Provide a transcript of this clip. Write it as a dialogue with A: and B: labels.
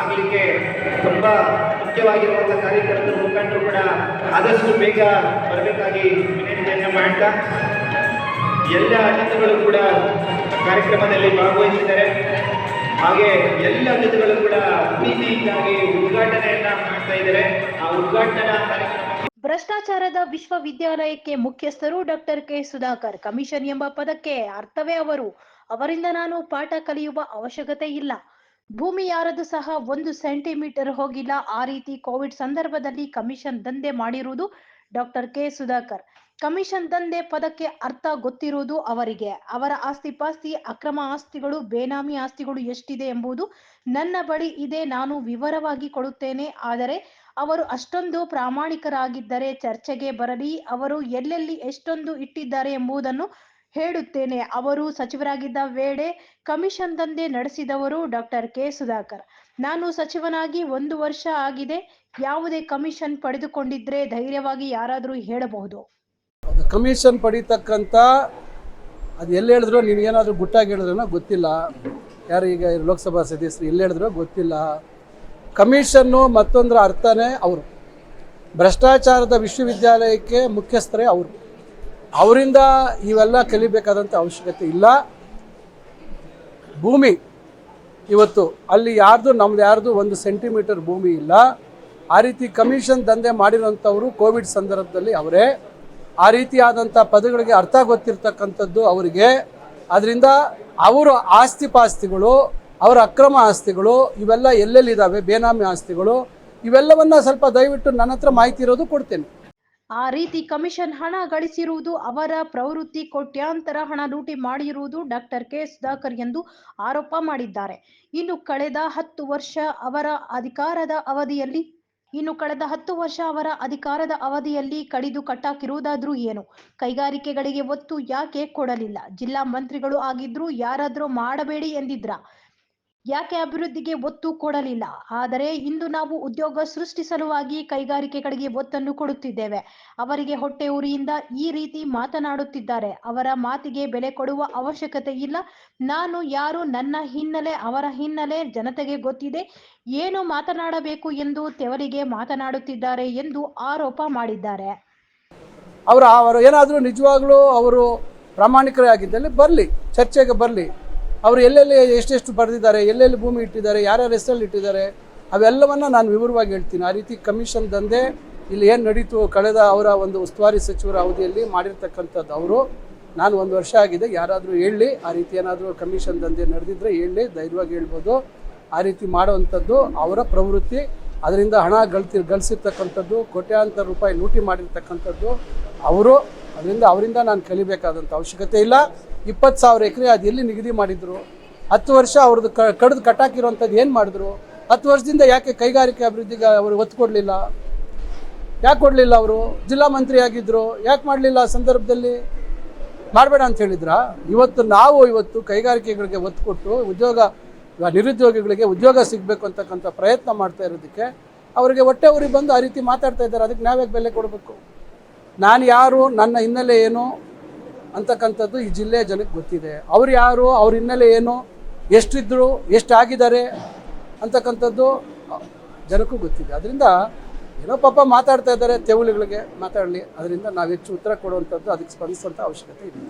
A: ಆಗಲಿಕ್ಕೆ ತುಂಬಾ ಮುಖ್ಯವಾಗಿರುವಂತಹ ಕಾರ್ಯಕರ್ತರು ಮುಖಂಡರು ಕೂಡ ಆದಷ್ಟು ಬೇಗ ಬರಬೇಕಾಗಿ ವಿನಂತಿಯನ್ನು ಮಾಡ್ತಾ ಎಲ್ಲ ಅತಿಥಿಗಳು ಕೂಡ ಕಾರ್ಯಕ್ರಮದಲ್ಲಿ ಭಾಗವಹಿಸಿದ್ದಾರೆ. ಹಾಗೆ ಎಲ್ಲ ಅತಿಥಿಗಳು ಕೂಡ ಪ್ರೀತಿಯಿಂದಾಗಿ ಉದ್ಘಾಟನೆಯನ್ನ ಮಾಡ್ತಾ ಇದ್ದಾರೆ. ಆ ಉದ್ಘಾಟನಾ ಕಾರ್ಯಕ್ರಮ
B: ಭ್ರಷ್ಟಾಚಾರದ ವಿಶ್ವವಿದ್ಯಾಲಯಕ್ಕೆ ಮುಖ್ಯಸ್ಥರು ಡಾಕ್ಟರ್ ಕೆ ಸುಧಾಕರ್, ಕಮಿಷನ್ ಎಂಬ ಪದಕ್ಕೆ ಅರ್ಥವೇ ಅವರು. ಅವರಿಂದ ನಾನು ಪಾಠ ಕಲಿಯುವ ಅವಶ್ಯಕತೆ ಇಲ್ಲ. ಭೂಮಿ ಯಾರದು ಸಹ ಒಂದು ಸೆಂಟಿಮೀಟರ್ ಹೋಗಿಲ್ಲ. ಆ ರೀತಿ ಕೋವಿಡ್ ಸಂದರ್ಭದಲ್ಲಿ ಕಮಿಷನ್ ದಂಧೆ ಮಾಡಿರುವುದು ಡಾಕ್ಟರ್ ಕೆ ಸುಧಾಕರ್. ಕಮಿಷನ್ ದಂಧೆ ಪದಕ್ಕೆ ಅರ್ಥ ಗೊತ್ತಿರುವುದು ಅವರಿಗೆ. ಅವರ ಆಸ್ತಿ ಪಾಸ್ತಿ ಅಕ್ರಮ ಆಸ್ತಿಗಳು, ಬೇನಾಮಿ ಆಸ್ತಿಗಳು ಎಷ್ಟಿದೆ ಎಂಬುದು ನನ್ನ ಬಳಿ ಇದೆ, ನಾನು ವಿವರವಾಗಿ ಕೊಡುತ್ತೇನೆ. ಆದರೆ ಅವರು ಅಷ್ಟೊಂದು ಪ್ರಾಮಾಣಿಕರಾಗಿದ್ದರೆ ಚರ್ಚೆಗೆ ಬರಲಿ, ಅವರು ಎಲ್ಲೆಲ್ಲಿ ಎಷ್ಟೊಂದು ಇಟ್ಟಿದ್ದಾರೆ ಎಂಬುದನ್ನು ಹೇಳುತ್ತೇನೆ. ಅವರು ಸಚಿವರಾಗಿದ್ದ ವೇಳೆ ಕಮಿಷನ್ ದಂಧೆ ನಡೆಸಿದವರು ಡಾಕ್ಟರ್ ಕೆ. ಸುಧಾಕರ್. ನಾನು ಸಚಿವನಾಗಿ ಒಂದು ವರ್ಷ ಆಗಿದೆ. ಯಾವುದೇ ಕಮಿಷನ್ ಪಡೆದುಕೊಂಡಿದ್ರೆ ಧೈರ್ಯವಾಗಿ ಯಾರಾದರೂ ಹೇಳಬಹುದು.
C: ಕಮಿಷನ್ ಪಡಿತಕ್ಕಂಥ, ಅದು ಎಲ್ಲಿ ಹೇಳಿದ್ರು ನಿನಗೇನಾದರೂ ಗುಟ್ಟಾಗಿ ಹೇಳಿದ್ರೂ ಗೊತ್ತಿಲ್ಲ. ಯಾರು ಈಗ ಲೋಕಸಭಾ ಸದಸ್ಯರು ಎಲ್ಲಿ ಹೇಳಿದ್ರು ಗೊತ್ತಿಲ್ಲ. ಕಮಿಷನ್ನು ಮತ್ತೊಂದರ ಅರ್ಥನೇ ಅವರು. ಭ್ರಷ್ಟಾಚಾರದ ವಿಶ್ವವಿದ್ಯಾಲಯಕ್ಕೆ ಮುಖ್ಯಸ್ಥರೇ ಅವರು. ಅವರಿಂದ ಇವೆಲ್ಲ ಕಲಿಬೇಕಾದಂಥ ಅವಶ್ಯಕತೆ ಇಲ್ಲ. ಭೂಮಿ, ಇವತ್ತು ಅಲ್ಲಿ ಯಾರ್ದು, ನಮ್ದು ಯಾರ್ದು ಒಂದು ಸೆಂಟಿಮೀಟರ್ ಭೂಮಿ ಇಲ್ಲ. ಆ ರೀತಿ ಕಮಿಷನ್ ದಂಧೆ ಮಾಡಿರೋಂಥವರು ಕೋವಿಡ್ ಸಂದರ್ಭದಲ್ಲಿ ಅವರೇ. ಆ ರೀತಿಯಾದಂಥ ಪದಗಳಿಗೆ ಅರ್ಥ ಗೊತ್ತಿರ್ತಕ್ಕಂಥದ್ದು ಅವರಿಗೆ. ಅದರಿಂದ ಅವರ ಆಸ್ತಿ ಪಾಸ್ತಿಗಳು ಅವರ ಅಕ್ರಮ ಆಸ್ತಿಗಳು, ಇವೆಲ್ಲ ಎಲ್ಲೆಲ್ಲಿದ್ದಾವೆ? ಬೇನಾಮಿ ಆಸ್ತಿಗಳು, ಇವೆಲ್ಲವನ್ನು ಸ್ವಲ್ಪ ದಯವಿಟ್ಟು ನನ್ನ ಹತ್ರ ಮಾಹಿತಿ ಇರೋದು ಕೊಡ್ತೇನೆ.
B: ಆ ರೀತಿ ಕಮಿಷನ್ ಹಣ ಗಳಿಸಿರುವುದು ಅವರ ಪ್ರವೃತ್ತಿ ಕೋಟ್ಯಾಂತರ ಹಣ ಲೂಟಿ ಮಾಡಿರುವುದು ಡಾಕ್ಟರ್ ಕೆ ಸುಧಾಕರ್ ಎಂದು ಆರೋಪ ಮಾಡಿದ್ದಾರೆ. ಇನ್ನು ಕಳೆದ ಹತ್ತು ವರ್ಷ ಅವರ ಅಧಿಕಾರದ ಅವಧಿಯಲ್ಲಿ, ಇನ್ನು ಕಳೆದ ಹತ್ತು ವರ್ಷ ಅವರ ಅಧಿಕಾರದ ಅವಧಿಯಲ್ಲಿ ಕಡಿದು ಕಟ್ಟಾಕಿರುವುದಾದ್ರೂ ಏನು? ಕೈಗಾರಿಕೆಗಳಿಗೆ ಒತ್ತು ಯಾಕೆ ಕೊಡಲಿಲ್ಲ? ಜಿಲ್ಲಾ ಮಂತ್ರಿಗಳು ಆಗಿದ್ರು ಯಾರಾದ್ರೂ ಮಾಡಬೇಡಿ ಎಂದಿದ್ರ? ಯಾಕೆ ಅಭಿವೃದ್ಧಿಗೆ ಒತ್ತು ಕೊಡಲಿಲ್ಲ? ಆದರೆ ಇಂದು ನಾವು ಉದ್ಯೋಗ ಸೃಷ್ಟಿ ಸಲುವಾಗಿ ಕೈಗಾರಿಕೆಗಳಿಗೆ ಒತ್ತನ್ನು ಕೊಡುತ್ತಿದ್ದೇವೆ. ಅವರಿಗೆ ಹೊಟ್ಟೆ ಉರಿಯಿಂದ ಈ ರೀತಿ ಮಾತನಾಡುತ್ತಿದ್ದಾರೆ. ಅವರ ಮಾತಿಗೆ ಬೆಲೆ ಕೊಡುವ ಅವಶ್ಯಕತೆ ಇಲ್ಲ. ನಾನು ಯಾರು? ನನ್ನ ಹಿನ್ನೆಲೆ, ಅವರ ಹಿನ್ನೆಲೆ ಜನತೆಗೆ ಗೊತ್ತಿದೆ. ಏನು ಮಾತನಾಡಬೇಕು ಎಂದು ತೆವರಿಗೆ ಮಾತನಾಡುತ್ತಿದ್ದಾರೆ ಎಂದು ಆರೋಪ ಮಾಡಿದ್ದಾರೆ.
C: ಅವರು ಏನಾದರೂ ನಿಜವಾಗ್ಲೂ ಅವರು ಪ್ರಾಮಾಣಿಕರೇ ಆಗಿದ್ದಲ್ಲಿ ಬರಲಿ, ಚರ್ಚೆಗೆ ಬರಲಿ. ಅವರು ಎಲ್ಲೆಲ್ಲಿ ಎಷ್ಟೆಷ್ಟು ಬರೆದಿದ್ದಾರೆ, ಎಲ್ಲೆಲ್ಲಿ ಭೂಮಿ ಇಟ್ಟಿದ್ದಾರೆ, ಯಾರ್ಯಾರ ಹೆಸರಲ್ಲಿ ಇಟ್ಟಿದ್ದಾರೆ, ಅವೆಲ್ಲವನ್ನ ನಾನು ವಿವರವಾಗಿ ಹೇಳ್ತೀನಿ. ಆ ರೀತಿ ಕಮಿಷನ್ ದಂಧೆ ಇಲ್ಲಿ ಏನು ನಡೀತು ಕಳೆದ ಅವರ ಒಂದು ಉಸ್ತುವಾರಿ ಸಚಿವರ ಅವಧಿಯಲ್ಲಿ ಮಾಡಿರ್ತಕ್ಕಂಥದ್ದು ಅವರು. ನಾನು ಒಂದು ವರ್ಷ ಆಗಿದೆ, ಯಾರಾದರೂ ಹೇಳಿ, ಆ ರೀತಿ ಏನಾದರೂ ಕಮಿಷನ್ ದಂಧೆ ನಡೆದಿದ್ದರೆ ಹೇಳಿ, ಧೈರ್ಯವಾಗಿ ಹೇಳ್ಬೋದು. ಆ ರೀತಿ ಮಾಡುವಂಥದ್ದು ಅವರ ಪ್ರವೃತ್ತಿ. ಅದರಿಂದ ಹಣ ಗಳಿಸಿ ಗಳಿಸಿರ್ತಕ್ಕಂಥದ್ದು, ಕೋಟ್ಯಾಂತರ ರೂಪಾಯಿ ಲೂಟಿ ಮಾಡಿರ್ತಕ್ಕಂಥದ್ದು ಅವರು. ಅದರಿಂದ ಅವರಿಂದ ನಾನು ಕಲಿಬೇಕಾದಂಥ ಅವಶ್ಯಕತೆ ಇಲ್ಲ. ಇಪ್ಪತ್ತು ಸಾವಿರ ಎಕರೆ ಅದು ಎಲ್ಲಿ ನಿಗದಿ ಮಾಡಿದ್ರು? ಹತ್ತು ವರ್ಷ ಅವ್ರದ್ದು ಕ, ಕಡ್ದು ಕಟ್ಟಾಕಿರೋಂಥದ್ದು ಏನು ಮಾಡಿದ್ರು? ಹತ್ತು ವರ್ಷದಿಂದ ಯಾಕೆ ಕೈಗಾರಿಕೆ ಅಭಿವೃದ್ಧಿಗೆ ಅವರು ಒತ್ತು ಕೊಡಲಿಲ್ಲ? ಯಾಕೆ ಕೊಡಲಿಲ್ಲ ಅವರು? ಜಿಲ್ಲಾ ಮಂತ್ರಿ ಆಗಿದ್ದರು ಯಾಕೆ ಮಾಡಲಿಲ್ಲ ಆ ಸಂದರ್ಭದಲ್ಲಿ? ಮಾಡಬೇಡ ಅಂತ ಹೇಳಿದ್ರಾ? ಇವತ್ತು ನಾವು ಇವತ್ತು ಕೈಗಾರಿಕೆಗಳಿಗೆ ಒತ್ತು ಕೊಟ್ಟು ಉದ್ಯೋಗ, ನಿರುದ್ಯೋಗಿಗಳಿಗೆ ಉದ್ಯೋಗ ಸಿಗಬೇಕು ಅಂತಕ್ಕಂಥ ಪ್ರಯತ್ನ ಮಾಡ್ತಾ ಇರೋದಕ್ಕೆ ಅವರಿಗೆ ಹೊಟ್ಟೆ ಊರಿಗೆ ಬಂದು ಆ ರೀತಿ ಮಾತಾಡ್ತಾ ಇದ್ದಾರೆ. ಅದಕ್ಕೆ ನಾವ್ಯಾಕೆ ಬೆಲೆ ಕೊಡಬೇಕು? ನಾನು ಯಾರು? ನನ್ನ ಹಿನ್ನೆಲೆ ಏನು? ಅಂತಕ್ಕಂಥದ್ದು ಈ ಜಿಲ್ಲೆಯ ಜನಕ್ಕೆ ಗೊತ್ತಿದೆ. ಅವ್ರು ಯಾರು ಅವ್ರ ಹಿನ್ನೆಲೆ ಏನು ಎಷ್ಟಿದ್ರು ಎಷ್ಟು ಆಗಿದ್ದಾರೆ ಅಂತಕ್ಕಂಥದ್ದು ಜನಕ್ಕೂ ಗೊತ್ತಿದೆ. ಅದರಿಂದ ಏನೋ ಪಾಪ ಮಾತಾಡ್ತಾ ಇದ್ದಾರೆ ತೆವಳುಗಳಿಗೆ ಮಾತಾಡಲಿ. ಅದರಿಂದ ನಾವು ಹೆಚ್ಚು ಉತ್ತರ ಕೊಡುವಂಥದ್ದು ಅದಕ್ಕೆ ಸ್ಪಂದಿಸುವಂಥ ಅವಶ್ಯಕತೆ ಇದೆ.